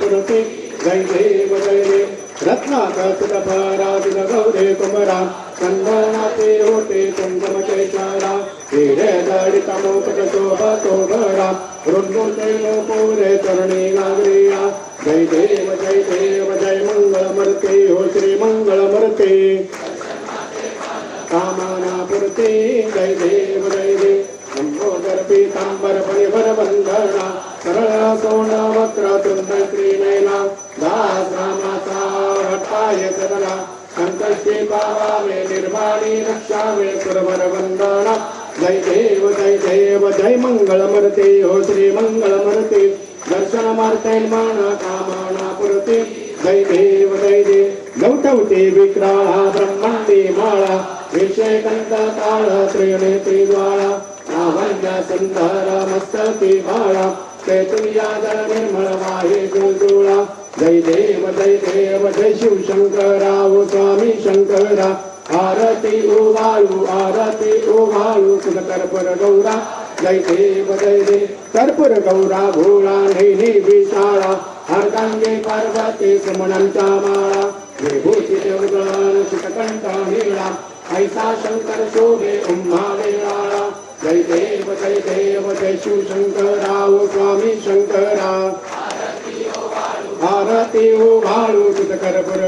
पुरते जय देव जय देव। रत्नाकराजिन गौरे कुमराम कंदनाते होते कुंगम चैतारा हिरे दळित मोपट शोभा तोभरा रुंदुते लोपोरे चरणी नागरिया जय देव जय देव जय मंगल मरते हो श्री मंगल मरते कामाना पुरते जय देव जय देव। शंभो गर्भी तांबर परिवर बंधना। सरळ सोण वक्र तुंड श्रीनयना दास रामाचा हटाय सरला संकष्टी पावावे निर्माणी रक्षावे सुरवर वंदना जय देव जय देव जय मंगळ मूर्ती हो श्री मंगळ मूर्ती दर्शन मार्ते मान कामना पुरते। जय देव जय देव लवटवते विक्राळा ब्रह्मांडी माळा विषय कंठ काळ त्रिनेत्री द्वाळा लावण्य सुंदर मस्तकी बाळा चैतन्यादर निर्मळ वाहे जुळजुळा जय देव जय देव जय शिव शंकराव स्वामी शंकरा। आरती उवाळू आरती उवाळू कुल कर्पूर गौरा। जय देव जय देव कर्पूर गौरा भोळा नैनी विशाळा। अर्धांगे पार्वती सुमनंता माळा। विभूती देवगण सुतकंठा निळा ऐसा शंकर शोभे उम्हा देव जय देव जय शिव शंकराव स्वामी शंकरा भारती ओ भाळू तुझ कर्पूर